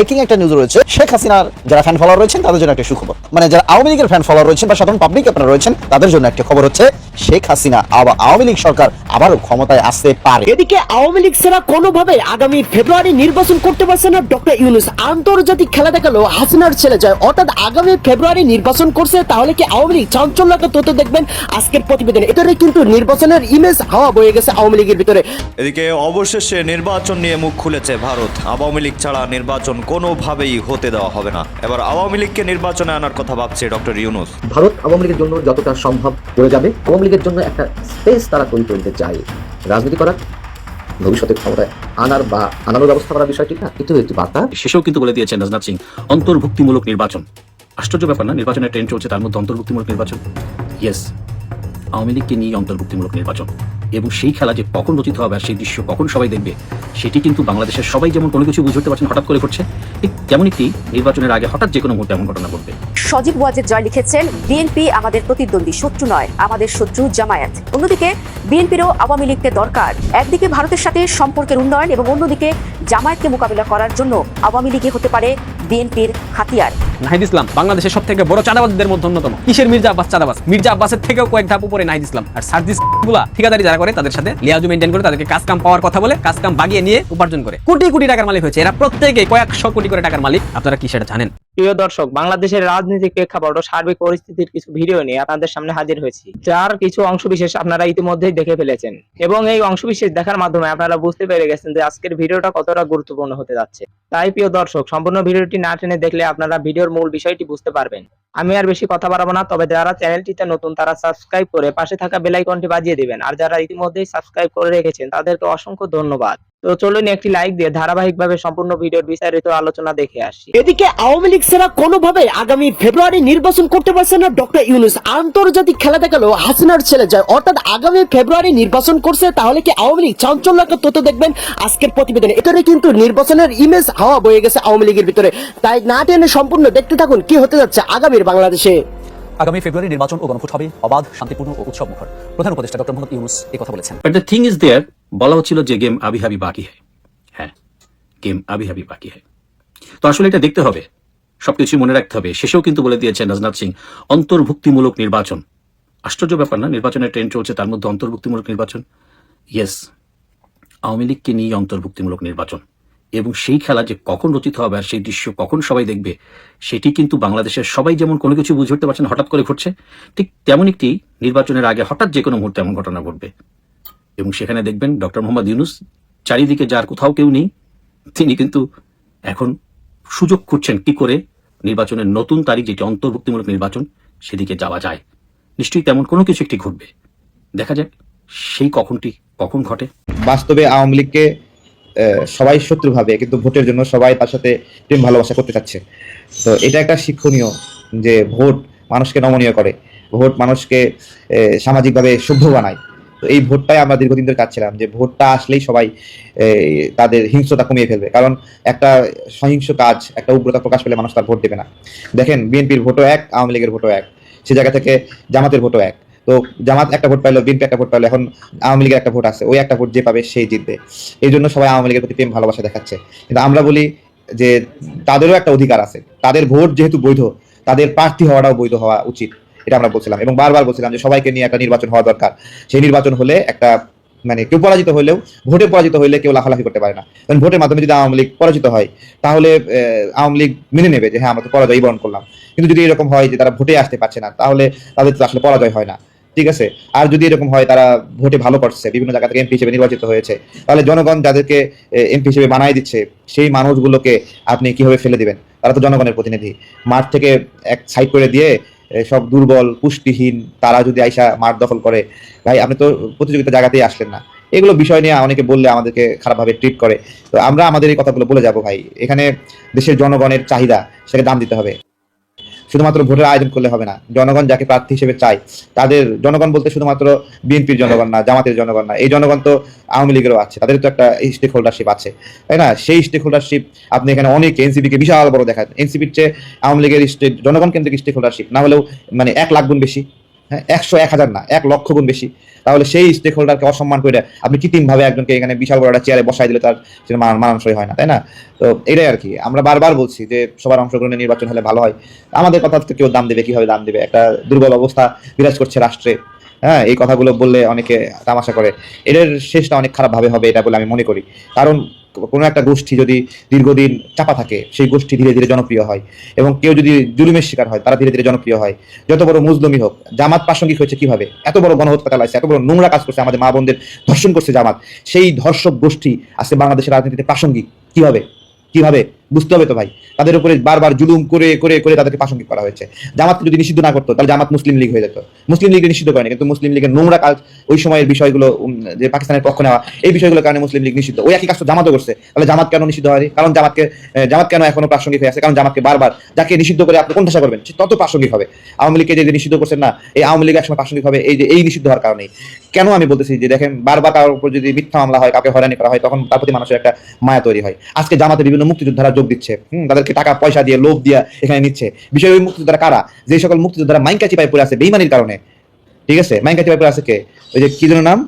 Breaking একটা news রয়েছে শেখ হাসিনার যারা ফ্যান ফলোয়ার রয়েছেন তাদের জন্য একটা সুখবর। মানে যারা আওয়ামী লীগের ফ্যান ফলোয়ার রয়েছেন বা সাধারণ পাবলিক আপনারা রয়েছেন তাদের জন্য একটা খবর হচ্ছে শেখ হাসিনা আবার আওয়ামী লীগ সরকার আবারও ক্ষমতায় আসতে পারে। এদিকে আওয়ামী লীগ ছাড়া কোনোভাবে আগামী ফেব্রুয়ারি নির্বাচন করতে পারছে না ডক্টর ইউনুস। আন্তর্জাতিক খেলা দেখাল হাসিনার ছেলে যায় অর্থাৎ আগামী ফেব্রুয়ারি নির্বাচন করছে তাহলে কি আওয়ামী লীগ চাঞ্চল্যকে তথ্য দেখবেন? আজকের প্রতিবেদন। এটারে কিন্তু নির্বাচনের ইমেজ হাওয়া বয়ে গেছে আওয়ামী লীগের ভিতরে। এদিকে অবশেষে নির্বাচন নিয়ে মুখ খুলেছে ভারত। আওয়ামী লীগ ছাড়া নির্বাচন কোনোভাবেই হতে দেওয়া হবে না। এবার আওয়ামী লীগকে নির্বাচনে আনার কথা ভাবছে ডক্টর ইউনুস। ভারত আওয়ামী লীগের জন্য যতটা সম্ভব করে যাবে আওয়ামী লীগের জন্য একটা স্পেস তারা তৈরি করে দিতে চায়। রাজনীতি করার ভবিষ্যতে ক্ষমতায় আনার বা আনানোর ব্যবস্থা করার বিষয়টি না এটিও একটি বার্তা। শেষেও কিন্তু বলে দিয়েছেন রাজনাথ সিং অন্তর্ভুক্তিমূলক নির্বাচন। আশ্চর্য ব্যাপার না নির্বাচনের ট্রেন্ড চলছে তার মধ্যে অন্তর্ভুক্তিমূলক নির্বাচন? ইয়েস আওয়ামী লীগকে নিয়ে অন্তর্ভুক্তিমূলক নির্বাচন। এবং সেই খেলা যে কখন রচিত হবে আর সেই দৃশ্য কখন সবাই দেখবে, সেটি কিন্তু বাংলাদেশের সবাই যেমন কোনো কিছু বুঝে উঠতে পারছেন, হঠাৎ করে ঘটছে, ঠিক তেমন একটি নির্বাচনের আগে হঠাৎ যে কোনো মুহূর্তে এমন ঘটনা ঘটবে। সজীব ওয়াজেদ জয় লিখেছেন, বিএনপি আমাদের প্রতিদ্বন্দ্বী, শত্রু নয়, আমাদের শত্রু জামায়াত। অন্যদিকে, বিএনপিরও আওয়ামী লীগকে দরকার। একদিকে ভারতের সাথে সম্পর্কের উন্নয়ন এবং অন্যদিকে জামায়াতকে মোকাবিলা করার জন্য আওয়ামী লীগে হতে পারে বিএনপির হাতিয়ার। নাহিদ ইসলাম বাংলাদেশের সব থেকে বড় চাঁদাবাজদের মধ্যে অন্যতম। কিসের মির্জা আব্বাস চাঁদাবাজ? মির্জা আব্বাসের থেকেও কয়েক ধাপ উপরে নাহিদ ইসলাম। আর সার্জিসগুলা ঠিকাদারি যারা করে তাদের সাথে লিয়াজু মেনটেন করে তাদেরকে কাজ কাম পাওয়ার কথা বলে কাজ কাম বাগিয়ে নিয়ে উপার্জন করে। কোটি কোটি টাকার মালিক হয়েছে। এরা প্রত্যেকে কয়েকশো কোটি করে টাকার মালিক। আপনারা কি সেটা জানেন? প্রিয় দর্শক বাংলাদেশের রাজনৈতিক প্রেক্ষাপট ও সার্বিক পরিস্থিতির কিছু ভিডিও নিয়ে আপনাদের সামনে হাজির হয়েছি। যার কিছু অংশবিশেষ আপনারা ইতিমধ্যেই দেখে ফেলেছেন। এবং এই অংশবিশেষ দেখার মাধ্যমে আপনারা বুঝতে পেরে গেছেন যে আজকের ভিডিওটা কতটা গুরুত্বপূর্ণ হতে যাচ্ছে। তাই প্রিয় দর্শক সম্পূর্ণ ভিডিওটি না টেনে দেখলে আপনারা ভিডিওর মূল বিষয়টি বুঝতে পারবেন। আমি আর বেশি কথা বাড়াবো না, তবে যারা চ্যানেলটিতে নতুন তারা সাবস্ক্রাইব করে পাশে থাকা বেলাইকনটি বাজিয়ে দিবেন। আর যারা ইতিমধ্যেই সাবস্ক্রাইব করে রেখেছেন, তাদেরকে অসংখ্য ধন্যবাদ। তো চলুন একটি লাইক দিয়ে ধারাবাহিকভাবে সম্পূর্ণ ভিডিওর বিস্তারিত আলোচনা দেখে আসি। এদিকে আওয়ামী লীগ ছাড়া কোনোভাবে আগামী ফেব্রুয়ারি নির্বাচন করতে পারছে না ডক্টর ইউনুস। আন্তর্জাতিক খেলা দেখাল, হাসিনার ছেলে যায় অর্থাৎ আগামী ফেব্রুয়ারি নির্বাচন করছে, তাহলে কি আওয়ামী লীগ চাঞ্চল্যকে তথ্য দেখবেন? আজকের প্রতিবেদনে। এটারে কিন্তু নির্বাচনের ইমেজ হাওয়া বয়ে গেছে আওয়ামী লীগের ভিতরে। তাই না টেনে সম্পূর্ণ দেখতে থাকুন কি হতে যাচ্ছে আগামীর বাংলাদেশে। আগামী ফেব্রুয়ারি নির্বাচন ও গণভোট হবে। অবাধ, শান্তিপূর্ণ ও উৎসব মুখর প্রধান উপদেষ্টা ডক্টর মোহাম্মদ ইউনুস এই কথা বলেছেন। But the thing is there বলা হচ্ছিল যে গেম আবি হাবি বাকি হ্যাঁ। গেম আবি হাবি বাকি হ্যাঁ। তো আসলে এটা দেখতে হবে, সবকিছু মনে রাখতে হবে। শেষেও কিন্তু বলে দিয়েছেন রাজনাথ সিং, অন্তর্ভুক্তিমূলক নির্বাচন। আশ্চর্য ব্যাপার না, নির্বাচনের ট্রেন্ড চলছে, তার মধ্যে অন্তর্ভুক্তিমূলক নির্বাচন? ইয়েস আওয়ামী লীগকে নিয়ে অন্তর্ভুক্তিমূলক নির্বাচন। এবং সেই খেলা যে কখন রচিত হবে আর সেই দৃশ্য কখন সবাই দেখবে, সেটি কিন্তু বাংলাদেশের সবাই যেমন কোনো কিছু বুঝে উঠতে পারছেন, হঠাৎ করে ঘটছে, ঠিক তেমন একটি নির্বাচনের আগে হঠাৎ যে কোনো মুহূর্তে এমন ঘটনা ঘটবে। এবং সেখানে দেখবেন ডক্টর মোহাম্মদ ইউনুস, চারিদিকে যার কোথাও কেউ নেই, তিনি কিন্তু এখন সুযোগ খুঁজছেন কি করে নির্বাচনের নতুন তারিখ, যেটি অন্তর্ভুক্তিমূলক নির্বাচন, সেদিকে যাওয়া যায়। নিশ্চয়ই তেমন কোনো কিছু একটি ঘটবে। দেখা যাক সেই কখনটি কখন ঘটে। বাস্তবে আওয়ামী লীগকে সবাই শত্রু ভাবে কিন্তু ভোটের জন্য সবাই তার সাথে প্রেম ভালোবাসা করতে চাচ্ছে। তো এটা একটা শিক্ষণীয় যে ভোট মানুষকে নমনীয় করে, ভোট মানুষকে সামাজিকভাবে সভ্য বানায়। তো এই ভোটটাই আমরা দীর্ঘদিন ধরে চাচ্ছিলাম যে ভোটটা আসলেই সবাই তাদের হিংস্রতা কমিয়ে ফেলবে। কারণ একটা সহিংস কাজ, একটা উগ্রতা প্রকাশ পেলে মানুষ তার ভোট দেবে না। দেখেন, বিএনপির ভোটও এক, আওয়ামী লীগের ভোটও এক, সে জায়গা থেকে জামাতের ভোটও এক। তো জামাত একটা ভোট পাইলো, বিএনপি একটা ভোট পাইলো, এখন আওয়ামী লীগের একটা ভোট আছে, ওই একটা ভোট যে পাবে সেই জিতবে। এই জন্য সবাই আওয়ামী লীগের প্রতি প্রেম, ভালোবাসা দেখাচ্ছে। কিন্তু আমরা বলি যে তাদেরও একটা অধিকার আছে। তাদের ভোট যেহেতু বৈধ, তাদের প্রার্থী হওয়াটাও বৈধ হওয়া উচিত, এটা আমরা বলছিলাম। এবং বারবার বলছিলাম যে সবাইকে নিয়ে একটা নির্বাচন হওয়া দরকার। সেই নির্বাচন হলে একটা মানে কেউ পরাজিত হলেও, ভোটে পরাজিত হলে কেউ লাফালাফি করতে পারে না। কারণ ভোটের মাধ্যমে যদি আওয়ামী লীগ পরাজিত হয়, তাহলে আওয়ামী লীগ মেনে নেবে যে হ্যাঁ আমরা তো পরাজয় বরণ করলাম। কিন্তু যদি এরকম হয় যে তারা ভোটে আসতে পারছে না, তাহলে তাদের তো আসলে পরাজয় হয় না। ঠিক আছে? আর যদি এরকম হয়, তারা ভোটে ভালো করছে, বিভিন্ন জায়গা থেকে এমপি হিসেবে নির্বাচিত হয়েছে, তাহলে জনগণ যাদেরকে এমপি হিসেবে বানাই দিচ্ছে, সেই মানুষগুলোকে আপনি কীভাবে ফেলে দিবেন? তারা তো জনগণের প্রতিনিধি। মাঠ থেকে এক সাইড করে দিয়ে সব দুর্বল, পুষ্টিহীন, তারা যদি আইসা মাঠ দখল করে, ভাই, আপনি তো প্রতিযোগিতা জায়গাতেই আসলেন না। এগুলো বিষয় নিয়ে অনেকে বললে আমাদেরকে খারাপভাবে ট্রিট করে। তো আমরা আমাদের এই কথাগুলো বলে যাব, ভাই। এখানে দেশের জনগণের চাহিদা, সেটাকে দাম দিতে হবে। শুধুমাত্র ভোটের আয়োজন করলে হবে না, জনগণ যাকে প্রার্থী হিসেবে চায়, তাদের জনগণ বলতে শুধুমাত্র বিএনপির জনগণ না, জামাতের জনগণ না, এই জনগণ তো আওয়ামী লীগেরও আছে, তাদের তো একটা স্টেক হোল্ডারশিপ আছে, তাই না? সেই স্টেক হোল্ডারশিপ আপনি এখানে অনেক এনসিপিকে বিশাল বড় দেখান এনসিপির চেয়ে আওয়ামী লীগের জনগণ কেন্দ্রিক স্টেক হোল্ডারশিপ না হলেও মানে এক লাখ গুণ বেশি। হ্যাঁ একশো এক হাজার না, এক লক্ষ গুণ বেশি। তাহলে সেই স্টেক হোল্ডারকে অসম্মান করে আপনি কৃত্রিমভাবে একজনকে এখানে বিশাল বড় একটা চেয়ারে বসাই দিলে তার সেটা মান- মানানসই হয় না, তাই না? তো এটাই আর কি। আমরা বারবার বলছি যে সবার অংশগ্রহণে নির্বাচন হলে ভালো হয়। আমাদের কথা কেউ দাম দেবে, কীভাবে দাম দেবে? একটা দুর্বল অবস্থা বিরাজ করছে রাষ্ট্রে। হ্যাঁ এই কথাগুলো বললে অনেকে তামাশা করে। এটার শেষটা অনেক খারাপ ভাবে হবে, এটা বলে আমি মনে করি। কারণ কোনো একটা গোষ্ঠী যদি দীর্ঘদিন চাপা থাকে, সেই গোষ্ঠী ধীরে ধীরে জনপ্রিয় হয়। এবং কেউ যদি জুলুমের শিকার হয়, তারা ধীরে ধীরে জনপ্রিয় হয়। যত বড় মুজলমি হোক, জামাত প্রাসঙ্গিক হয়েছে কীভাবে? এত বড় গণহত্যা চালাইছে এত বড় নোংরা কাজ করছে আমাদের মা বোনদের, ধর্ষণ করছে জামাত। সেই ধর্ষক গোষ্ঠী আছে বাংলাদেশের রাজনীতিতে প্রাসঙ্গিক। কীভাবে? কীভাবে? বুঝতে হবে তো ভাই। তাদের উপরে বারবার জুলুম করে করে করে তাদেরকে প্রাসঙ্গিক করা হয়েছে। জামাতকে যদি নিষিদ্ধ না করতো, তাহলে জামাত মুসলিম লীগ হয়ে যেত। মুসলিম লীগ নিষিদ্ধ করেনি, কিন্তু মুসলিম লীগের নোংরা কাজ ওই সময়ের বিষয়গুলো যে পাকিস্তানের পক্ষ নেওয়া, এই বিষয়গুলোর কারণে মুসলিম লীগ নিষিদ্ধ। ওই একই কাজ তো জামাতও করছে। তাহলে জামাত কেন নিষিদ্ধ হয়নি? কারণ জামাতকে জামাত কেন এখনও প্রাসঙ্গিক হয়ে আছে? কারণ জামাতকে বারবার যাকে নিষিদ্ধ করে আপনি কোনটা করবেন? সে তত প্রাসঙ্গিক হবে। আওয়ামী লীগকে যে নিষিদ্ধ করছেন না, এই আওয়ামী লীগ একসময় প্রাসঙ্গিক হবে। এই যে, এই নিষিদ্ধ হওয়ার কারণেই। কেন আমি বলতেছি যে, দেখেন, বারবার কারোর উপর যদি মিথ্যা মামলা হয়, কাউকে হয়রানি করা হয়, তখন তার প্রতি মানুষের একটা মায়া তৈরি হয়। আজকে জামাতে বিভিন্ন মুক্তিযোদ্ধারা যোগ দিচ্ছে। হুম, তাদেরকে টাকা, পয়সা দিয়ে, লোভ দিয়ে এখানে নিচ্ছে। বিষয় ওই মুক্তিযোদ্ধারা কারা? যে সকল মুক্তিযোদ্ধারা মাইনকা চিপাই পড়ে আছে, বেইমানির কারণে। ঠিক আছে? মাইনকা চিপাই পড়ে আছে কে? ওই যে কি যেন নাম?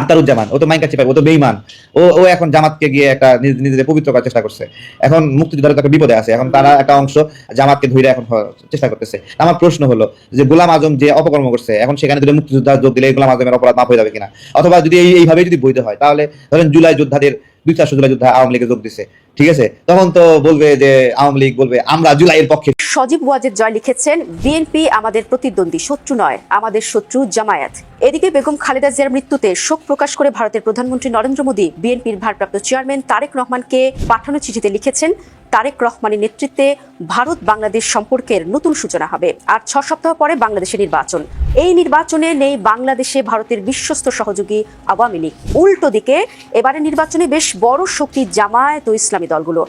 আক্তারুজ্জামান ও তো মাইনকা চিপাই ও তো বেইমান। ও ও এখন জামাতকে গিয়ে একটা নিজেদের পবিত্র করার চেষ্টা করছে। এখন মুক্তিযোদ্ধারা একটা বিপদে আছে। এখন তারা একটা অংশ জামাতকে ধরে এখন চেষ্টা করতেছে। আমার প্রশ্ন হলো যে গোলাম আজম যে অপকর্ম করছে, এখন সেখানে যদি মুক্তিযোদ্ধা যোগ দিলে গোলাম আজমের অপরাধ মাফ হয়ে যাবে কিনা? অথবা যদি এইভাবে যদি বৈধ হয়, তাহলে ধরেন জুলাই যোদ্ধাদের, দুই চারশো জুলাই যোদ্ধা আওয়ামী লীগে যোগ দিছে। ঠিক আছে? তখন তো বলবে যে আওয়ামী লীগ বলবে, আমরা জুলাইয়ের পক্ষে সজীব ওয়াজেদ জয় লিখেছেন, বিএনপি আমাদের প্রতিদ্বন্দ্বী, শত্রু নয়, আমাদের শত্রু জামায়াত। এদিকে বেগম খালেদা জিয়ার মৃত্যুতে শোক প্রকাশ করে ভারতের প্রধানমন্ত্রী নরেন্দ্র মোদী, বিএনপির ভারপ্রাপ্ত চেয়ারম্যান তারেক রহমানকে পাঠানো চিঠিতে লিখেছেন, তারেক রহমানের নেতৃত্বে ভারত বাংলাদেশ সম্পর্কের নতুন সূচনা হবে। আর ছ সপ্তাহ পরে বাংলাদেশে নির্বাচন। এই নির্বাচনে নেই বাংলাদেশে ভারতের বিশ্বস্ত সহযোগী আওয়ামী লীগ। উল্টো দিকে এবারে নির্বাচনে বেশ বড় শক্তি জামায়াত ও ইসলামী দলগুলো।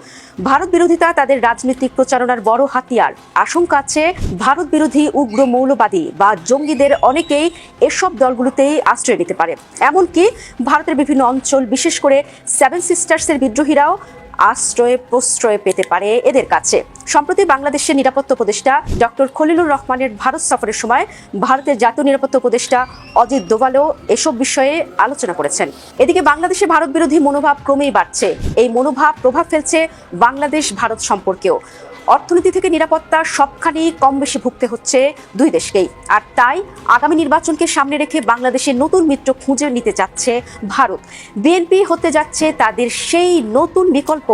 ভারত বিরোধিতা তাদের রাজনৈতিক প্রচারণার বড় হাতিয়ার। আশঙ্কা আছে ভারত বিরোধী উগ্র মৌলবাদী বা জঙ্গিদের অনেকেই এসব দলগুলোতেই আশ্রয় নিতে পারে। এমনকি ভারতের বিভিন্ন অঞ্চল, বিশেষ করে সেভেন সিস্টার্সের বিদ্রোহীরাও আশ্রয়ে, প্রশ্রয় পেতে পারে এদের কাছে। সম্প্রতি বাংলাদেশের নিরাপত্তা উপদেষ্টা ডক্টর খলিলুর রহমানের ভারত সফরের সময় ভারতের জাতীয় নিরাপত্তা উপদেষ্টা অজিত দোভালও এসব বিষয়ে আলোচনা করেছেন। এদিকে বাংলাদেশে ভারত বিরোধী মনোভাব ক্রমেই বাড়ছে। এই মনোভাব প্রভাব ফেলছে বাংলাদেশ ভারত সম্পর্কেও। অর্থনীতি থেকে নিরাপত্তা সবখানি কম বেশি ভুগতে হচ্ছে দুই দেশকেই। আর তাই আগামী নির্বাচনকে সামনে রেখে বাংলাদেশের নতুন মিত্র খুঁজে নিতে যাচ্ছে ভারত। বিএনপি হতে যাচ্ছে তাদের সেই নতুন বিকল্প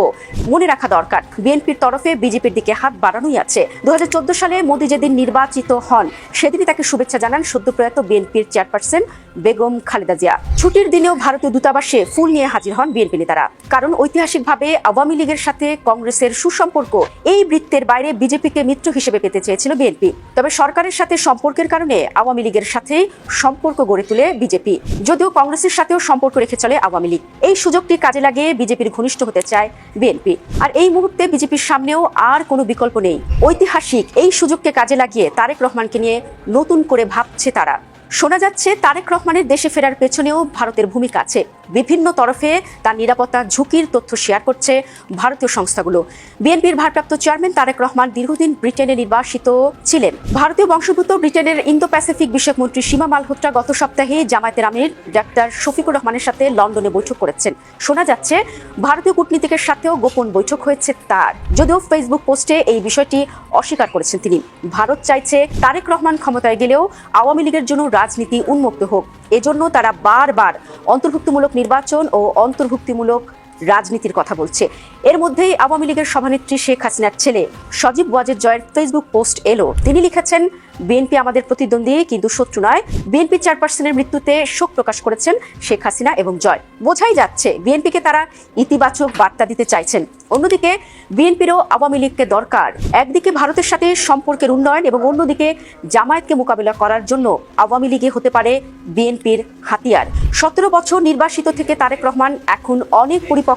মনে রাখা দরকার। বিএনপির তরফে বিজেপির দিকে হাত বাড়ানোই আছে। দুহাজার চোদ্দ সালে মোদী যেদিন নির্বাচিত হন, সেদিনই তাকে শুভেচ্ছা জানান সদ্যপ্রয়াত বিএনপির চেয়ারপারসন বেগম খালেদা জিয়া। ছুটির দিনেও ভারতীয় দূতাবাসে ফুল নিয়ে হাজির হন বিএনপি নেতারা। কারণ ঐতিহাসিকভাবে আওয়ামী লীগের সাথে কংগ্রেসের সুসম্পর্ক এই বৃত্তের বাইরে বিজেপিকে মিত্র হিসেবে পেতে চেয়েছিল বিএনপি। তবে সরকারের সাথে সম্পর্কের কারণে আওয়ামী লীগের সাথে সম্পর্ক গড়ে তুলে বিজেপি। যদিও কংগ্রেসের সাথেও সম্পর্ক রেখে চলে আওয়ামী লীগ। এই সুযোগটি কাজে লাগিয়ে বিজেপির ঘনিষ্ঠ হতে চায় বিএনপি। আর এই মুহূর্তে বিজেপির সামনেও আর কোনো বিকল্প নেই। ঐতিহাসিক এই সুযোগকে কাজে লাগিয়ে তারেক রহমানকে নিয়ে নতুন করে ভাবছে তারা। শোনা যাচ্ছে, তারেক রহমানের দেশে ফেরার পেছনেও ভারতের ভূমিকা আছে। বিভিন্ন তরফে তার নিরাপত্তা ঝুঁকির তথ্য শেয়ার করছে ভারতীয় সংস্থাগুলো। বিএনপির ভারপ্রাপ্ত চেয়ারম্যান তারেক রহমান দীর্ঘদিন ব্রিটেনে নির্বাসিত ছিলেন। ভারতীয় বংশোদ্ভূত ব্রিটেনের ইন্দো প্যাসিফিক বিষয়ক মন্ত্রী সীমা মালহোত্রা গত সপ্তাহে জামায়াতের আমির ডাক্তার শফিকুর রহমানের সাথে লন্ডনে বৈঠক করেছেন। শোনা যাচ্ছে, ভারতীয় কূটনীতিকের সাথেও গোপন বৈঠক হয়েছে তার। যদিও ফেসবুক পোস্টে এই বিষয়টি অস্বীকার করেছেন তিনি। ভারত চাইছে তারেক রহমান ক্ষমতায় গেলেও আওয়ামী লীগের জন্য রাজনীতি উন্মুক্ত হোক। এজন্য তারা বারবার অন্তর্ভুক্তিমূলক নির্বাচন ও অন্তর্ভুক্তিমূলক রাজনীতির কথা বলছে। এর মধ্যেই আওয়ামী লীগের সভানেত্রী শেখ হাসিনার ছেলে সজীব ওয়াজেদ জয়ের ফেসবুক পোস্ট এলো। তিনি লিখেছেন, বিএনপি আমাদের প্রতিদ্বন্দ্বী, কিন্তু শত্রু নয়। বিএনপি চেয়ারপারসনের মৃত্যুতে শোক প্রকাশ করেছেন শেখ হাসিনা এবং জয়। বোঝাই যাচ্ছে, বিএনপিকে তারা ইতিবাচক বার্তা দিতে চাইছেন। অন্যদিকে, বিএনপিরও আওয়ামী লীগকে দরকার। একদিকে ভারতের সাথে সম্পর্কের উন্নয়ন এবং অন্যদিকে জামায়াতকে মোকাবিলা করার জন্য আওয়ামী লীগে হতে পারে বিএনপির হাতিয়ার। সতেরো বছর নির্বাসিত থেকে তারেক রহমান এখন অনেক পরিপক্ক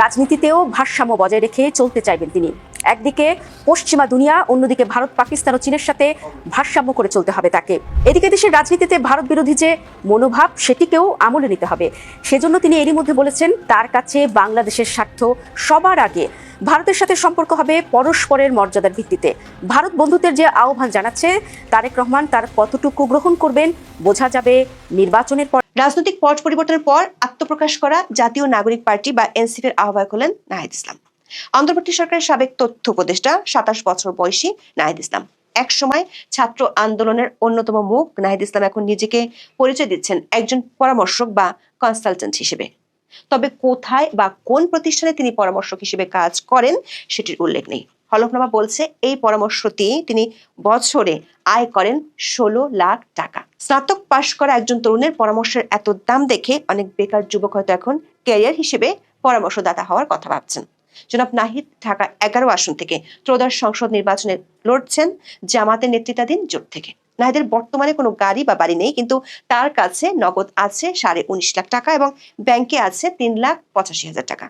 রাজনীতিতেও ভারসাম্য বজায় রেখে চলতে চাইবেন তিনি। একদিকে পশ্চিমা দুনিয়া, অন্যদিকে ভারত, পাকিস্তান ও চীনের সাথে ভারসাম্য করে চলতে হবে তাকে। এদিকে দেশের রাজনীতিতে ভারত বিরোধী যে মনোভাব, সেটিকেও আমলে নিতে হবে। সেজন্য তিনি এরই মধ্যে বলেছেন, তার কাছে বাংলাদেশের স্বার্থ সবার আগে। ভারতের সাথে সম্পর্ক হবে পরস্পরের মর্যাদার ভিত্তিতে। ভারত বন্ধুত্বের যে আহ্বান জানাচ্ছে, তারেক রহমান তার কতটুকু গ্রহণ করবেন, বোঝা যাবে নির্বাচনের পর রাজনৈতিক পট পরিবর্তনের পর আত্মপ্রকাশ করা জাতীয় নাগরিক পার্টি বা এনসিপির আহ্বায়ক হলেন নাহিদ ইসলাম। অন্তর্বর্তী সরকারের সাবেক তথ্য উপদেষ্টা সাতাশ বছর বয়সী নাহিদ ইসলাম। এক সময় ছাত্র আন্দোলনের অন্যতম মুখ নাহিদ ইসলাম এখন নিজেকে পরিচয় দিচ্ছেন একজন পরামর্শক বা কনসালটেন্ট হিসেবে। তবে কোথায় বা কোন প্রতিষ্ঠানে তিনি পরামর্শক হিসেবে কাজ করেন সেটির উল্লেখ নেই। হলফনামা বলছে, এই পরামর্শ দিয়ে তিনি বছরে আয় করেন ষোলো লাখ টাকা। স্নাতক পাশ করা একজন তরুণের পরামর্শের এত দাম দেখে অনেক বেকার যুবক হয়তো এখন ক্যারিয়ার হিসেবে পরামর্শদাতা হওয়ার কথা ভাবছেন। জনাব নাহিদ ঢাকা এগারো আসন থেকে ত্রয়োদশ সংসদ নির্বাচনে লড়ছেন জামাতের নেতৃত্বাধীন জোট থেকে। নাহিদের বর্তমানে কোনো গাড়ি বা বাড়ি নেই, কিন্তু তার কাছে নগদ আছে সাড়ে উনিশ লাখ টাকা এবং ব্যাংকে আছে তিন লাখ পঁচাশি হাজার টাকা।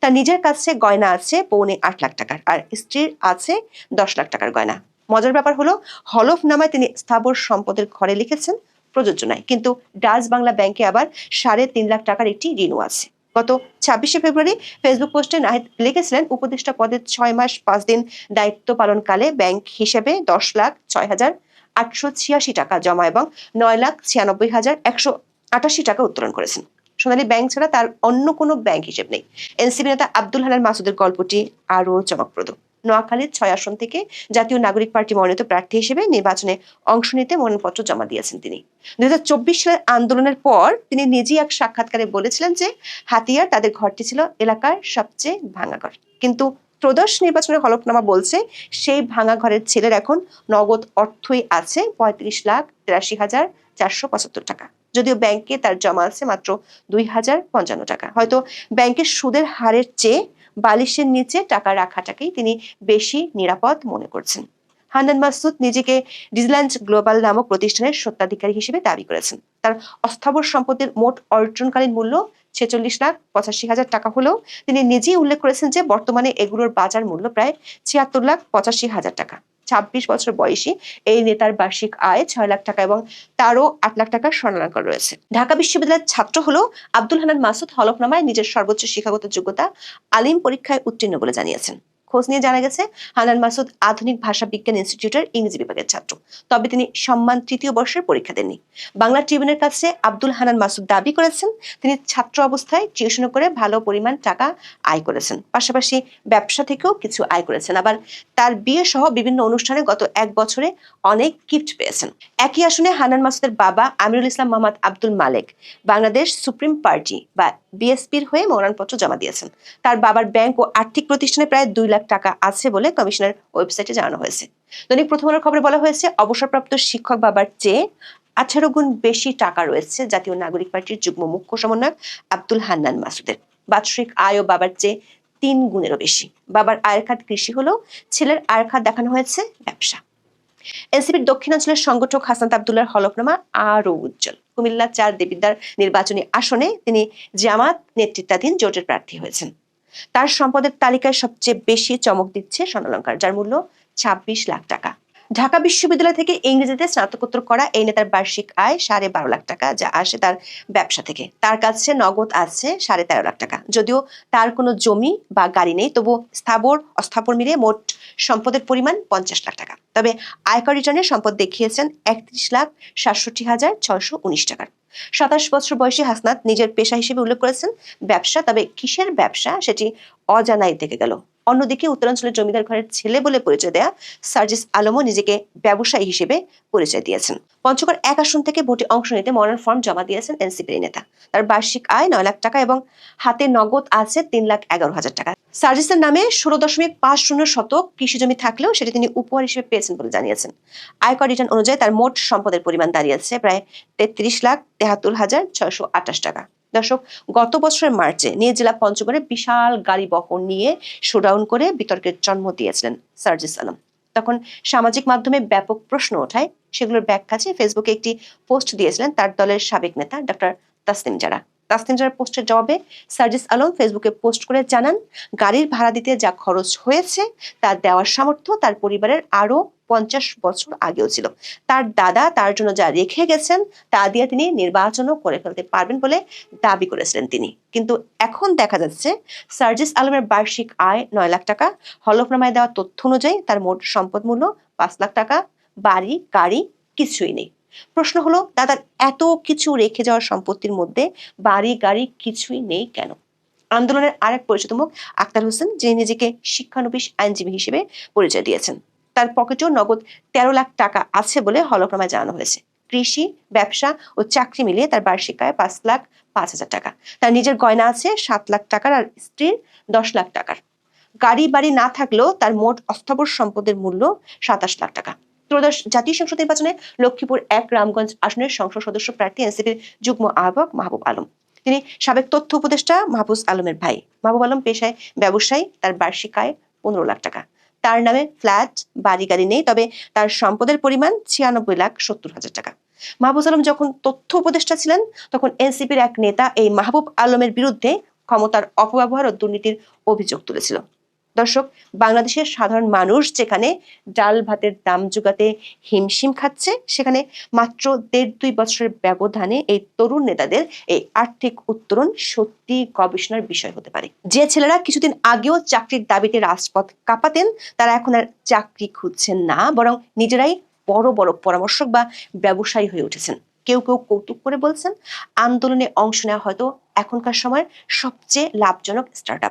তার নিজের কাছে গয়না আছে, পৌনে আট লাখ টাকার। আর স্ত্রীর আছে দশ লাখ টাকার গয়না। মজার ব্যাপার হলো হলফনামায় তিনি স্থাবর সম্পদের ঘরে লিখেছেন, প্রযোজ্য নয়। কিন্তু ডাচ বাংলা ব্যাংকে আবার সাড়ে তিন লাখ টাকার একটি ঋণও আছে। গত ছাব্বিশে ফেব্রুয়ারি ফেসবুক পোস্টে নাহিদ লিখেছিলেন, উপদেষ্টা পদে ছয় মাস পাঁচ দিন দায়িত্ব পালনকালে ব্যাংক হিসেবে দশ লাখ ছয় হাজার আটশো ছিয়াশি টাকা জমা এবং নয় লাখ ছিয়ানব্বই হাজার একশো আটাশি টাকা উত্তোলন করেছেন। সোনালী ব্যাংক ছাড়া তার অন্য কোনো ব্যাংক হিসেব নেই। এনসিপি নেতা আব্দুল হানান মাসুদের গল্পটি আরও চমকপ্রদ। নোয়াখালীর ছয় আসন থেকে জাতীয় নাগরিক পার্টি মনোনীত প্রার্থী হিসেবে নির্বাচনে অংশ নিতে মনোনয়নপত্র জমা দিয়েছেন তিনি। দুই হাজার চব্বিশ সালের আন্দোলনের পর তিনি নিজেই এক সাক্ষাৎকারে বলেছিলেন যে হাতিয়ার তাদের ঘরটি ছিল এলাকার সবচেয়ে ভাঙা ঘর। কিন্তু ত্রয়োদশ নির্বাচনের হলফনামা বলছে সেই ভাঙা ঘরের ছেলের এখন নগদ অর্থই আছে পঁয়ত্রিশ লাখ তিরাশি হাজার চারশো পঁচাত্তর টাকা। যদিও ব্যাংকে তার জমা আছে মাত্র দুই হাজার পঞ্চান্ন টাকা। হয়তো ব্যাংকের সুদের হারের চেয়ে বালিশের নিচে টাকা রাখাটাকেই তিনি বেশি নিরাপদ মনে করছেন। হান্নান মাসুদ নিজেকে ডিজল্যান্ড গ্লোবাল নামক প্রতিষ্ঠানের সত্ত্বাধিকারী হিসেবে দাবি করেছেন। তার অস্থাবর সম্পত্তির মোট অর্জনকালীন মূল্য ছেচল্লিশ লাখ পঁচাশি হাজার টাকা হলেও তিনি নিজেই উল্লেখ করেছেন যে বর্তমানে এগুলোর বাজার মূল্য প্রায় ছিয়াত্তর লাখ পঁচাশি হাজার টাকা। ছাব্বিশ বছর বয়সী এই নেতার বার্ষিক আয় ছয় লাখ টাকা এবং তারও আট লাখ টাকার স্বর্ণালঙ্কার রয়েছে। ঢাকা বিশ্ববিদ্যালয়ের ছাত্র হলেও আব্দুল হানান মাসুদ, হলফনামায় নিজের সর্বোচ্চ শিক্ষাগত যোগ্যতা আলিম পরীক্ষায় উত্তীর্ণ বলে জানিয়েছেন। খোঁজ নিয়ে জানা গেছে, হানান মাসুদ আধুনিক ভাষা বিজ্ঞান ইনস্টিটিউটের ইংরেজি বিভাগের ছাত্র। তবে তিনি সম্মান তৃতীয় বর্ষের পরীক্ষা দেননি। বাংলা ট্রিবিউনের কাছে আব্দুল হানান মাসুদ দাবি করেছেন, তিনি ছাত্র অবস্থায় টিউশন করে ভালো পরিমাণ টাকা আয় করেছেন। পাশাপাশি ব্যবসা থেকেও কিছু আয় করেছেন। আবার তার বিয়ে সহ বিভিন্ন অনুষ্ঠানে গত এক বছরে অনেক গিফট পেয়েছেন। একই আসনে হানান মাসুদের বাবা আমিরুল ইসলাম মোহাম্মদ আব্দুল মালেক বাংলাদেশ সুপ্রিম পার্টি বা বিএসপির হয়ে মনোনয়নপত্র জমা দিয়েছেন। তার বাবার ব্যাংক ও আর্থিক প্রতিষ্ঠানে প্রায় দুই লাখ টাকা আছে বলে কমিশনের ওয়েবসাইটে জানানো হয়েছে। দৈনিক প্রথম আলোর খবরে বলা হয়েছে, অবসরপ্রাপ্ত শিক্ষক বাবার চেয়ে আঠারো গুণ বেশি টাকা রয়েছে জাতীয় নাগরিক পার্টির যুগ্ম মুখ্য সমন্বয়ক আব্দুল হান্নান মাসুদের। বাৎসরিক আয় ও বাবার চেয়ে তিন গুণেরও বেশি। বাবার আয়ের খাত কৃষি হলেও ছেলের আয়ের খাত দেখানো হয়েছে ব্যবসা। এনসিপির দক্ষিণাঞ্চলের সংগঠক হাসান আবদুল্লার হলফনামা আরও উজ্জ্বল। কুমিল্লা চার দেবিদ্বার নির্বাচনী আসনে তিনি জামাত নেতৃত্বাধীন জোটের প্রার্থী হয়েছেন। তার সম্পদের তালিকায় সবচেয়ে বেশি চমক দিচ্ছে স্বর্ণালঙ্কার, যার মূল্য ছাব্বিশ লাখ টাকা। ঢাকা বিশ্ববিদ্যালয় থেকে ইংরেজিতে স্নাতকোত্তর করা এই নেতার বার্ষিক আয় সাড়ে বারো লাখ টাকা, যা আসে তার ব্যবসা থেকে। তার কাছে নগদ আছে সাড়ে তেরো লাখ টাকা। যদিও তার কোনো জমি বা গাড়ি নেই তবু স্থাবর, অস্থাবর মিলে মোট সম্পদের পরিমাণ পঞ্চাশ লাখ টাকা। তবে আয়কর রিটার্নে সম্পদ দেখিয়েছেন একত্রিশ লাখ সাতষট্টি হাজার ছয়শো উনিশ টাকার। সাতাশ বছর বয়সী হাসনাত নিজের পেশা হিসেবে উল্লেখ করেছেন ব্যবসা, তবে কিসের ব্যবসা সেটি অজানাই থেকে গেল। অন্যদিকে উত্তরাঞ্চলের জমিদার ঘরের ছেলে বলে পরিচয় দেয়া সার্জিস আলমও নিজেকে ব্যবসায়ী হিসেবে পরিচয় দিয়েছেন। পঞ্চগড় এক আসন থেকে ভোটে অংশ নিতে মনোনয়ন ফর্ম জমা দিয়েছেন এনসিপির নেতা। তার বার্ষিক আয় নয় লাখ টাকা এবং হাতে নগদ আছে তিন লাখ এগারো হাজার টাকা। সার্জিসের নামে ষোলো দশমিক পাঁচ শূন্য শতক কৃষি জমি থাকলেও সেটি তিনি উপহার হিসেবে পেয়েছেন বলে জানিয়েছেন। আয়কর রিটার্ন অনুযায়ী তার মোট সম্পদের পরিমাণ দাঁড়িয়েছে প্রায় তেত্রিশ লাখ তেহাত্তর হাজার ছয়শো আঠাশ টাকা। দর্শক, গত বছরের মার্চে নিয়ে জেলা পঞ্চগড়ে বিশাল গাড়ি বহন নিয়ে শোডাউন করে বিতর্কের জন্ম দিয়েছিলেন সার্জিস আলম। তখন সামাজিক মাধ্যমে ব্যাপক প্রশ্ন ওঠায় সেগুলোর ব্যাখ্যা চেয়ে ফেসবুকে একটি পোস্ট দিয়েছিলেন তার দলের সাবেক নেতা ডক্টর তাসলিম জারা। তাসনিজার পোস্টের জবাবে সার্জিস আলম ফেসবুকে পোস্ট করে জানান, গাড়ির ভাড়া দিতে যা খরচ হয়েছে, তা দেওয়ার সামর্থ্য তার পরিবারের আরও পঞ্চাশ বছর আগেও ছিল। তার দাদা তার জন্য যা রেখে গেছেন, তা দিয়ে তিনি নির্বাচনও করে ফেলতে পারবেন বলে দাবি করেছিলেন তিনি। কিন্তু এখন দেখা যাচ্ছে, সার্জিস আলমের বার্ষিক আয় নয় লাখ টাকা, হলফনামায় দেওয়া তথ্য অনুযায়ী তার মোট সম্পদ মূল্য পাঁচ লাখ টাকা, বাড়ি, গাড়ি কিছুই নেই। প্রশ্ন হলো, দাদার এত কিছু রেখে যাওয়ার সম্পত্তির মধ্যে বাড়ি, গাড়ি কিছুই নেই কেন? আন্দোলনের আরেক পরিচিত মুখ আক্তার হোসেন, যিনি নিজেকে শিক্ষানবিশ আইনজীবী হিসেবে পরিচয় দিয়েছেন। তার পকেটেও নগদ তেরো লাখ টাকা আছে বলে হলফনামায় জানানো হয়েছে। কৃষি, ব্যবসা ও চাকরি মিলিয়ে তার বার্ষিক আয় পাঁচ লাখ পাঁচ হাজার টাকা। তার নিজের গয়না আছে সাত লাখ টাকার আর স্ত্রীর দশ লাখ টাকার। গাড়ি বাড়ি না থাকলেও তার মোট অস্থাবর সম্পদের মূল্য সাতাশ লাখ টাকা। ত্রয়োদশ জাতীয় সংসদ নির্বাচনে লক্ষ্মীপুর এক রামগঞ্জ আসনের সংসদ সদস্য প্রার্থী এনসিপির যুগ্ম আহ্বায়ক মাহবুব আলম। তিনি সাবেক তথ্য উপদেষ্টা মাহবুজ আলমের ভাই। মাহবুব আলম পেশায় ব্যবসায়ী, তার বার্ষিক আয় পনেরো লাখ টাকা। তার নামে ফ্ল্যাট বাড়ি গাড়ি নেই, তবে তার সম্পদের পরিমাণ ছিয়ানব্বই লাখ সত্তর হাজার টাকা। মাহবুব আলম যখন তথ্য উপদেষ্টা ছিলেন, তখন এনসিপির এক নেতা এই মাহবুব আলমের বিরুদ্ধে ক্ষমতার অপব্যবহার ও দুর্নীতির অভিযোগ তুলেছিল। দর্শক, বাংলাদেশের সাধারণ মানুষ যেখানে ডাল ভাতের দাম জোগাতে হিমশিম খাচ্ছে, সেখানে মাত্র দেড় দুই বছরের ব্যবধানে এই তরুণ নেতাদের এই আর্থিক উত্তরণ সত্যি গবেষণার বিষয় হতে পারে। যে ছেলেরা কিছুদিন আগেও চাকরির দাবিতে রাজপথ কাঁপাতেন, তারা এখন আর চাকরি খুঁজছেন না, বরং নিজেরাই বড় বড় পরামর্শক বা ব্যবসায়ী হয়ে উঠেছেন। কেউ কেউ কৌতুক করে বলছেন, আন্দোলনে অংশ নেওয়া হয়তো এখনকার সময়ের সবচেয়ে লাভজনক স্টার্ট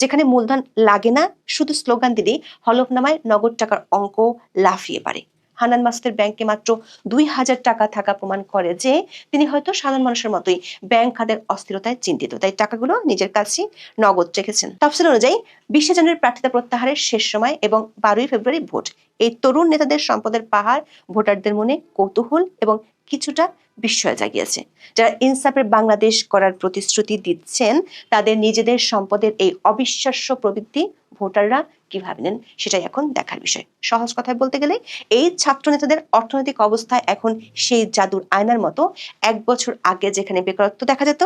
যেখানে মূলধন লাগে না, শুধু স্লোগান দিলেই হলফনামায় নগদ টাকার অঙ্ক লাফিয়ে পারে। হানান মাসুদের ব্যাংকে মাত্র দুই হাজার টাকা থাকা প্রমাণ করে যে, তিনি হয়তো সাধারণ মানুষের মতোই ব্যাংক খাতের অস্থিরতায় চিন্তিত, তাই টাকাগুলো নিজের কাছে নগদ রেখেছেন। তফসিল অনুযায়ী, বিশে প্রার্থিতা প্রত্যাহারের শেষ সময় এবং বারোই ফেব্রুয়ারি ভোট। এই তরুণ নেতাদের সম্পদের পাহাড়, ভোটারদের মনে কৌতূহল এবং কিছুটা বিস্ময় জাগিয়েছে। যারা ইনসাফের বাংলাদেশ করার প্রতিশ্রুতি দিচ্ছেন, তাদের নিজেদের সম্পদের এই অবিশ্বাস্য প্রবৃত্তি ভোটাররা কীভাবে নেন, সেটাই এখন দেখার বিষয়। সহজ কথায় বলতে গেলে, এই ছাত্র নেতাদের অর্থনৈতিক অবস্থায় এখন সেই জাদুর আয়নার মতো। এক বছর আগে যেখানে বেকারত্ব দেখা যেত,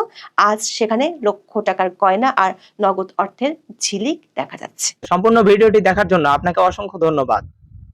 আজ সেখানে লক্ষ টাকার গয়না আর নগদ অর্থের ঝিলিক দেখা যাচ্ছে। সম্পূর্ণ ভিডিওটি দেখার জন্য আপনাকে অসংখ্য ধন্যবাদ।